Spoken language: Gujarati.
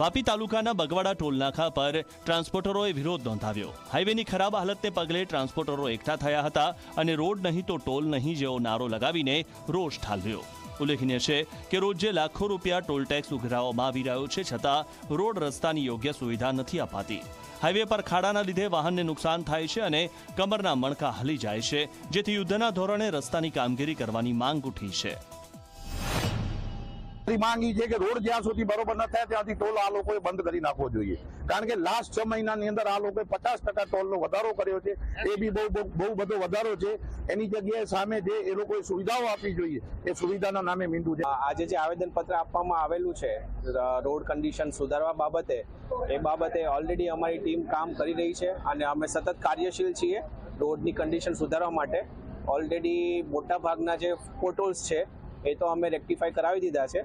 વાપી તાલુકાના બગવાડા ટોલનાકા પર ટ્રાન્સપોર્ટરોએ વિરોધ નોંધાવ્યો. હાઈવેની ખરાબ હાલતને પગલે ટ્રાન્સપોર્ટરો એકઠા થયા હતા અને રોડ નહીં તો ટોલ નહીં જેવો નારો લગાવીને રોષ ઠાલવ્યો. ઉલ્લેખનીય છે કે રોજે લાખો રૂપિયા ટોલ ટેક્સ ઉઘરાવવામાં આવી રહ્યો છે છતાં રોડ રસ્તાની યોગ્ય સુવિધા નથી અપાતી. હાઈવે પર ખાડાના લીધે વાહનને નુકસાન થાય છે અને કમરના મણકા હલી જાય છે, જેથી યુદ્ધના ધોરણે રસ્તાની કામગીરી કરવાની માંગ ઉઠી છે. માંગ ઈ છે કે રોડ જ્યાં સુધી બરોબર ન થાય ત્યાંથી ટોલ આ લોકોએ બંધ કરી નાખવો જોઈએ. કારણ કે લાસ્ટ છ મહિનાની અંદર આ લોકોએ પચાસ ટકા ટોલનો વધારો કર્યો છે. એ બી બહુ બહુ બહુ બધો વધારો છે. એની જગ્યાએ સામે જે એ લોકોએ સુવિધાઓ આપવી જોઈએ, એ સુવિધાના નામે મીંડું છે. આજે જે આવેદનપત્ર આપવામાં આવેલું છે રોડ કન્ડિશન સુધારવા બાબતે, એ બાબતે ઓલરેડી અમારી ટીમ કામ કરી રહી છે અને અમે સતત કાર્યશીલ છીએ રોડની કન્ડિશન સુધારવા માટે. ઓલરેડી મોટા ભાગના જે પોર્ટલ્સ છે એ તો અમે રેક્ટિફાઈ કરાવી દીધા છે.